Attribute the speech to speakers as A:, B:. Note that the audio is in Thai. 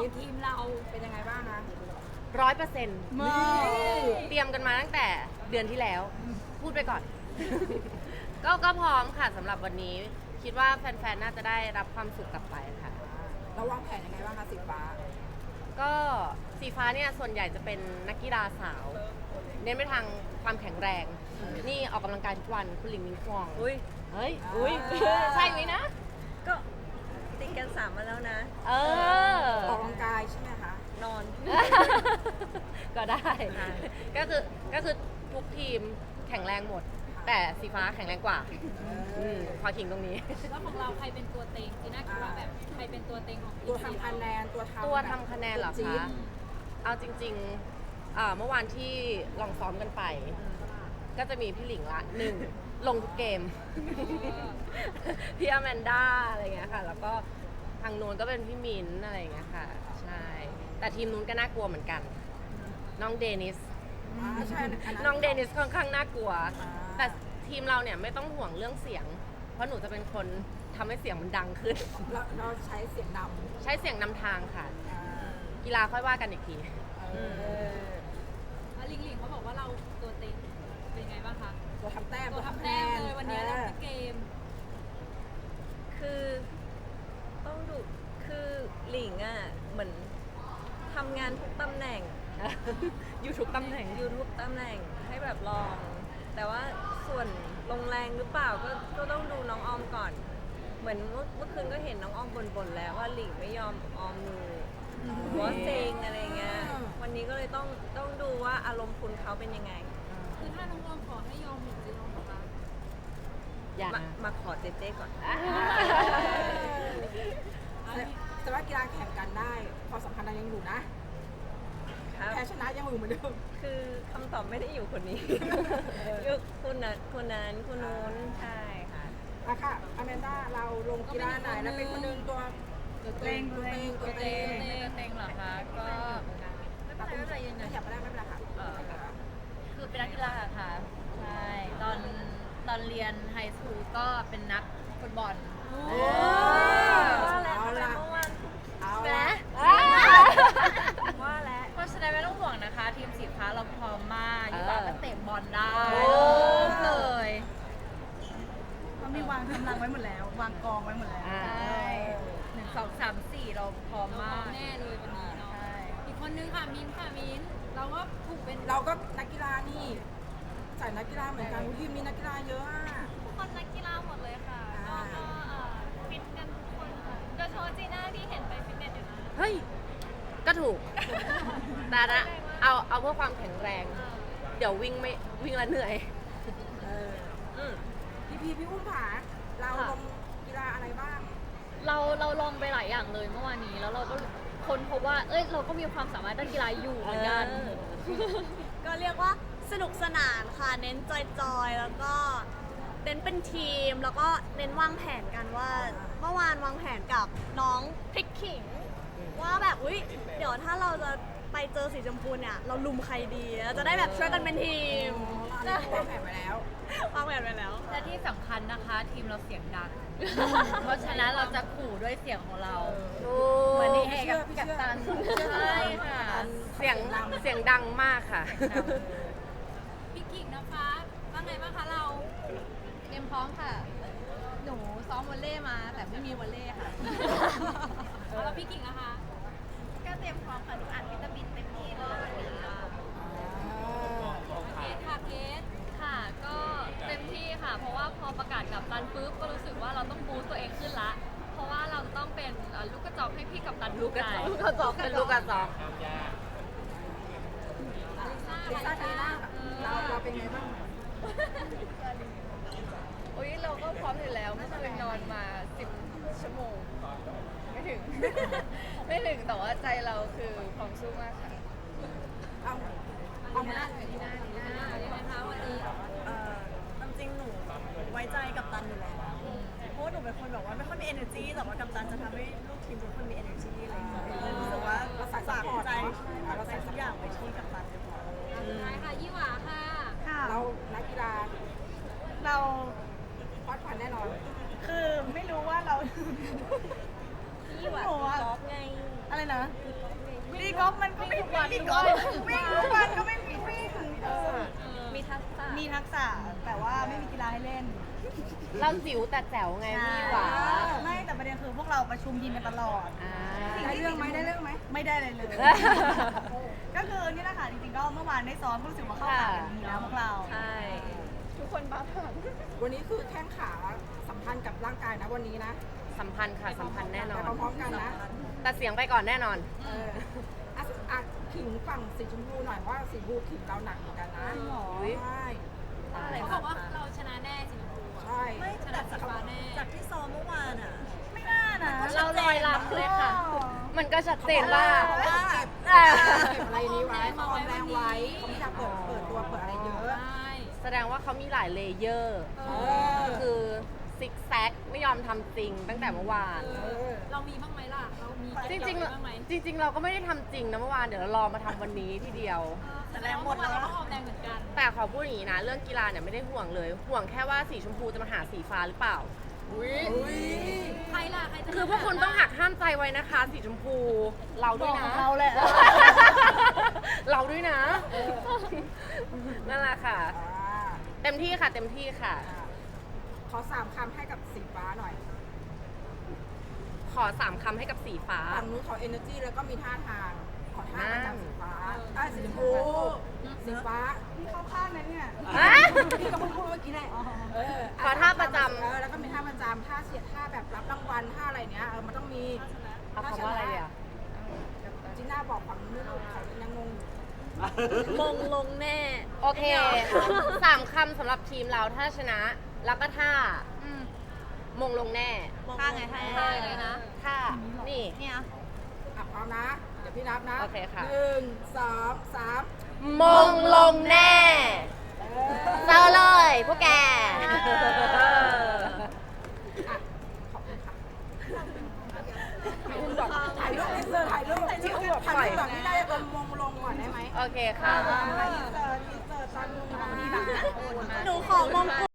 A: ของทีมเราเป็นยังไงบ้างคะ
B: ร้อยเปอร์เซ็นต์
A: นี่
B: เตรียมกันมาตั้งแต่เดือนที่แล้ว พูดไปก่อน ก็ก็พร้อมค่ะสำหรับวันนี้ คิดว่าแฟนๆ น่าจะได้รับความสุขกลับไปค่ะ
A: เราวางแผนยังไงบ้างคะสีฟ้า
B: ก็สีฟ้าเนี่ยส่วนใหญ่จะเป็นนักกีฬาสาว เน้นไปทางความแข็งแรง นี่ออกกำลังกายทุกวันคุณหลิงมิงฟอง
C: อุ้ย
B: เฮ้ย
A: อ่า
B: อุ้ยใช่ไหมนะ
C: ก็ติด กันสามมาแล้วนะ
B: เออ
A: ออกกำลังกายใช่ไหมคะ
C: นอน
B: ก็ได้ก็คือ ก็คือทุกทีมแข็งแรงหมด แต่สีฟ้าแข็งแรงกว่า
A: เอ
B: อื
A: อ
B: มขอขิงตรงนี้
D: แล้วของเราใครเป็นตัวเต็งจีน่าคิดว่าแบบใครเป็นตัวเต็งของทีม
A: ตัวทำคะแนนตัวทำ
B: ตัวทำคะแนนเหรอ
A: จี๊
B: คะ
A: ด
B: เอาจริงๆอ่าเมื่อวานที่ลองซ้อมกันไป ก็จะมีพี่หลิงละหนึ่ง ลงทุกเกม พี่อแมนด้าอะไรเงี้ยค่ะ แล้วก็ ทางนู้นก็เป็นพี่มินท์อะไรเงี้ยค่ะ ใช่ แต่ทีมนู้นก็น่ากลัวเหมือนกัน น้องเดนิส
A: อ่าใช่อั
B: น้องเดนิสค่อนข้างน่ากลัว
A: อ่า
B: แต่ทีมเราเนี่ยไม่ต้องห่วงเรื่องเสียง เพราะหนูจะเป็นคนทำให้เสียงมันดังขึ้น
A: เราเราใช้เสียงด
B: ใช้เสียงนำทางค่ะำ
A: อ่า
B: กีฬาค่อยว่ากันอีกที
A: เออ
D: แล้วลิงลิงเขาบอกว่าเราตัวเต็งเป็นไงบ้างคะ
A: ตัวทำแต้ม
D: ตัวทำแต้มเลยวันนี้
A: อ
D: เรา
A: อ
D: ทุกเกม
C: คือต้องดู คือหลิงอะ เหมือนทำงานทุกตำแหน่ง
B: อยู่ทุกตำแหน่ง
C: ยูทูบตำแหน่งให้แบบลอง แต่ว่าส่วนลงแรงหรือเปล่าก็ก็ต้องดูน้องออมก่อน เหมือนเมื่อเมื่อคืนก็เห็นน้องออมบ่นๆแล้วว่าหลิงไม่ยอมออมดูหัวเซ็งอะไรเงี้ยวันนี้ก็เลยต้องต้องดูว่าอารมณ์คุณเขาเป็นยังไง
D: คือถ้าน้องออมขอให้ยอมหนูจะยอมเหรอคะ
B: อย่า
C: มามาขอเจเจก่อน
B: อ่า
A: แต่แต่ว่ากีฬาแข่งกันได้ความสัมพันธ์ยังอยู่นะ
C: ครับ
A: แพ้ชนะยังอยู่เหมือนเดิม
C: คือคำตอบไม่ได้อยู่คนนี้ อยู่คนนั้นคนนั้นคนนู้นใช่ค่ะ
A: อะค่ะอแมนด้าเราลงกีฬาไหนแล้วเป็นคนหนึ่งตัวตัวเต็งตัวเต็งตัวเต็ง
E: เต็งเต็งเหรอคะก็ไม่เป็นไรไม่เป็นไรยืนยัน
A: ขยับไปได้ไม่เป็นไรค่ะ
E: เอ่อคือเป็นนักกีฬาค่ะใช่ตอนตอนเรียนไฮสคูลก็เป็นนักฟุตบอล
C: ว่าแล้ว
A: เอา
C: ทำไม
A: ละ
C: เมื่อวาน
A: เอา
E: แหม
A: ละ
C: ว่าแล้ว
E: เพราะฉะนั้นไม่ต้องห่วงนะคะ ทีมสีฟ้าเราพร้อมมากยี่ปาก็เตะบอลได้
B: โอ้
E: เลย
F: เขามีวางกำลังไว้หมดแล้ว วางกองไว้หมดแล้ว
B: อ่า
E: ใช่หนึ่ง สองสามสี่เราพร้อม
D: เราพร้
E: มา
D: อกมแน่เลยวันนี้เนาะ
E: ใช่
D: อีกคนนึงค่ะมินค่ะมินเราก็ถูกเป็น
A: เราก็นักกีฬานี่ใส่นักกีฬาเหมือนกันทีมมีนักกีฬาเยอะอะ
G: ทุกคนนักกีฬาหมดเลยค่ะก็
A: อ่า
G: ก็เอ่อฟิตกันทุกคนค่ะโดยเฉพาะจีน่าที่เห็นไปฟิตเนสอยู่นะ
B: เฮ้ย ก็ถูก แต่นะเอาเอาเพื่อความแข็งแรง เดี๋ยววิ่งไม่วิ่งแล้วเหนื่อย
A: เออ
C: อืม
A: พี่พีพี่อุ้มผาเราลงกีฬาอะไรบ้าง
G: เราเราลองไปหลายอย่างเลยเมื่อวานนี้ แล้วเราก็ค้นพบว่า เอ้ย เราก็มีความสามารถด้านกีฬาอยู่เหมือนกัน
F: ก็เรียกว่าสนุกสนานค่ะ เน้นจอยๆ แล้วก็เน้นเป็นทีม แล้วก็เน้นวางแผนกันว่า เมื่อวานวางแผนกับน้องพริกขิง ว่าแบบ อุ้ยเดี๋ยวถ้าเราจะไปเจอสีชมพูเนี่ย เราลุมใครดีเราจะได้แบบช่วยกันเป็นทีม
A: อันนี้วางแผนไปแล้ว
F: วางแผนไปแล้ว
E: และที่สำคัญนะคะ ทีมเราเสียงดัง เพราะฉะนั้นเราจะขู่ด้วยเสียงของเราเหมือนนี่เฮกับ
A: พี่
E: กับ
A: เชื่อ
E: ตัน
A: พี่เชื่อ
E: ใช่ค่ะ
B: เสียงเสียงดังมากค่ะ
D: พี่กิ่งนะคะว่าไงบ้างคะเรา
E: เตรียมพร้อมค่ะ หนูซ้อมวอลเล่มา แต่ไม่มีวอลเล่ค่ะ
D: เอาแล้วพี่กิ่งนะคะ
G: ก็เตรียมพร้อมค่ะ หนูอัดวิตามินเต็มที่เลยวันนี้
D: เคสค่ะเคส
G: พราะว่าพอประกาศกับตันปุ๊บก็รู้สึกว่าเราต้องบูสต์ตัวเองขึ้นละ เพราะว่าเราจะต้องเป็นเอ่อลูกกระจอกให้พี่กับตัน
B: ลูกกระจอก
G: ภู
B: ลู
G: มิ
B: ก
G: ใจ
B: กระจอกเป็นลูกกระจอก
A: ลิซ่าทีน่าเราเราเป็นไงบ้าง
E: โอ้ยเราก็พร้อมอยู่แล้วเมื่อคืนนอนมาสิบชั่วโมง ไม่ถึง ไม่ถึงแต่ว่าใจเราคือพร้อมสู้มากค่ะ
A: เอาเอามา
D: ดีนะดีนะยังไงคะวัน
F: ว่ากับตันจะทำให้ลูกทีมทุกคนมี energy อะไรอย่างเงี้ยเลยรู้สึกว่า
A: เราใส่
F: ฝากใจ
A: เรา
F: เรา
A: ใส่
F: ทุกอย่างไว้ที่กับตันเรียบร้อย
D: สุดท้ายค่ะยี่หวาค่ะ
F: ค่ะ
A: เรานักกีฬา
F: เรา
A: พอดผ่านแน่นอน
F: คือไม่รู้ว่าเรา
C: พี่หวาน
H: หนูอ
C: กอล์ฟไง
H: อะไรนะตีกอล์ฟมันก็ไม่มีตีกอล์ฟวิ่งทุกวันก็ไม่มีวิ่งเออ
C: มีทักษะ
H: มีทักษะแต่ว่าไม่มีกีฬาให้เล่น
B: เราจิ๋วแต่แจ๋วไงพี่หวา
H: ไม่แต่ประเด็นคือพวกเราประชุมทีมกันตลอด
B: อ่า
A: ได้เรื่องไหมได้เรื่องไหม
H: ไม่ได้เลยเลย ก็คือนี่แหละค่ะจริงๆก็เมื่อวานได้ซ้อมก็รู้สึกว่าเข้าขากันดีแล้วพวกเรา
C: ใช่
H: ทุกคนบ้าผ่าน
A: วันนี้คือแข้งขาสัมพันธ์กับร่างกายนะวันนี้นะ
B: สัมพันธ์ค่ะสัมพันธ์แน่นอ
A: ไป
B: น
A: พร้อมๆกันนะ
B: แต่เสียงไปก่อนแน่นอน
A: เอออะอะขิงฝั่งสีชมพูหน่อยว่าสีชมพูขิงเราหนักเหมือนกันนะ
B: อุ๊ย
A: ใช่
C: อะไร
D: เขาบ
C: คะ
D: อกว่าเราชนะแน่สีชมพูอะ
A: ใช่
D: ชนะสีฟ้าแน่
F: จากที่ซ้อมเมื่อวานอะ
H: ไม่น่านะ
B: เราลอยลำเลยค่ะ มันก็ชัดเจนว่า
A: เพราะว่าเก็บ
B: อ่า
A: เก็บอะไรนี้ไว้เขาออมแรงไว้เขาไม่อยากเปิดเปิดตัวเปิดอะไรเยอะ
D: ใช่
B: แสดงว่าเขามีหลายเลเยอร์
A: เออ
B: คือ ซิกแซกไม่ยอมทำจริงตั้งแต่เมื่อวาน
A: เออ
D: เรามีบ้างไหมล่ะ เรามี
B: จริง
D: ๆบ้างไหม
B: ๆจริง ๆ เราก็ไม่ได้ทำจริงนะเมื่อวานเดี๋ยวเรารอมาทำวันนี้ทีเดียว
D: แสดงว่าเราต้องออกแรงเหมือนกัน
B: แต่ขอพูดอย่างนี้นะ เรื่องกีฬาเนี่ยไม่ได้ห่วงเลย ห่วงแค่ว่าสีชมพูจะมาหาสีฟ้าหรือเปล่า
D: ใครล่ะ ใครจะ
B: คือพวกคุณต้องหักห้ามใจไว้นะคะ สีชมพูเราด้วยนะ
H: เราแหละ
B: เราด้วยนะ นั่นแหละค่ะ
A: อ่า
B: เต็มที่ค่ะ เต็มที่ค่ะ
A: อ่า ขอสามคำให้กับสีฟ้าหน่อย
B: ขอสามคำให้กับสีฟ้า
A: ฝั่งนู้นขอ energy แล้วก็มีท่าทาง ขอท่าประจำสีฟ้าอ่าสีชมพูสีฟ้า
H: พี่เข้าข้างนะเนี่ย
B: ฮะ
A: พี่ก็เพิ่งพูดเมื่อกี้แหละเออ
B: ขอท่าประจำ
A: เออแล้วก็มีท่าประจำท่าเสียดท่าแบบรับรางวัลท่าอะไรเนี้ยเออมันต้องมี
B: เอาคำว่าอะไรเลยอะ
A: จีน่าบอกฝั่งนู้นไม่รู้เขายังงงอยู่
C: มงลงแน่
B: โอเคสามคำสำหรับทีมเราถ้าชนะ แล้วก็ท่ามงลงแน่
F: ท่าไงท่า
B: ท่าไงนะท่านี่
F: เนี่ย
A: อะพร้อมนะ เดี๋ยวพี่นับนะ
B: โอเคค่ะ
A: หนึ่งสองสาม
B: มงลงแน่
A: เออ
B: เซาเลยพวกแก
A: อะขอบคุณค่ะถ่ายรูปอินเสิร์ตถ่ายรูปถ่ายรูปแบบถ่ายรูปแบบที่ได้ตอนมงลงก่อนได้ไหม
B: โอเคค่ะ
A: ถ่ายอินเสิร์ตอินเสิร์ตตอนมงลงนี่แบบ
F: หนูขอมงกุฎ